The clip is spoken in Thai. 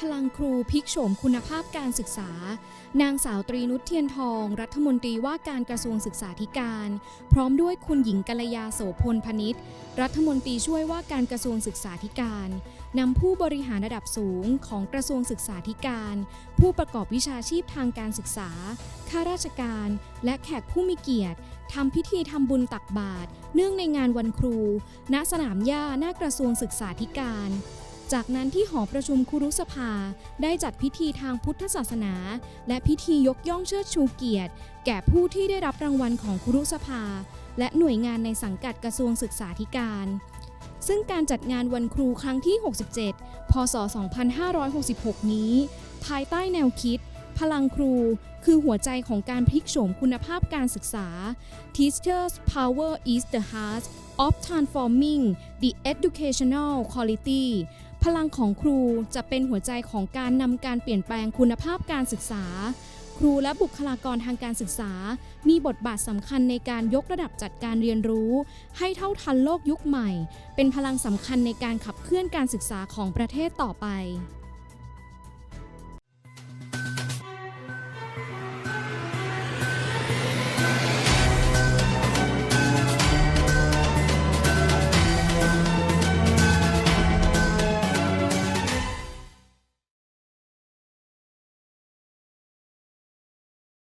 พลังครูพิกโฉมคุณภาพการศึกษา นางสาวตรีนุชเทียนทอง รัฐมนตรีว่าการกระทรวงศึกษาธิการ พร้อมด้วยคุณหญิงกัลยาโสพลพนิษฐ์รัฐมนตรีช่วยว่าการกระทรวงศึกษาธิการนำผู้บริหารระดับสูงของกระทรวงศึกษาธิการ ผู้ประกอบวิชาชีพทางการศึกษา ข้าราชการ และแขกผู้มีเกียรติทำพิธีทำบุญตักบาตรเนื่องในงานวันครู ณสนามหญ้าหน้ากระทรวงศึกษาธิการ จากนั้นที่หอประชุมคุรุสภาได้จัดพิธีทางพุทธศาสนา และพิธียกย่องเชิดชูเกียรติ แก่ผู้ที่ได้รับรางวัลของคุรุสภา และหน่วยงานในสังกัดกระทรวงศึกษาธิการ ซึ่งการจัดงานวันครูครั้งที่ 67 พศ 2566 นี้ ภายใต้แนวคิด พลังครูคือหัวใจของการพลิกโฉมคุณภาพการศึกษา Teachers Power is the heart of transforming the educational quality พลังของครูจะเป็นหัวใจของการนำการเปลี่ยนแปลงคุณภาพการศึกษา ครูและบุคลากรทางการศึกษา มีบทบาทสำคัญในการยกระดับจัดการเรียนรู้ ให้เท่าทันโลกยุคใหม่ เป็นพลังสำคัญในการขับเคลื่อนการศึกษาของประเทศต่อไป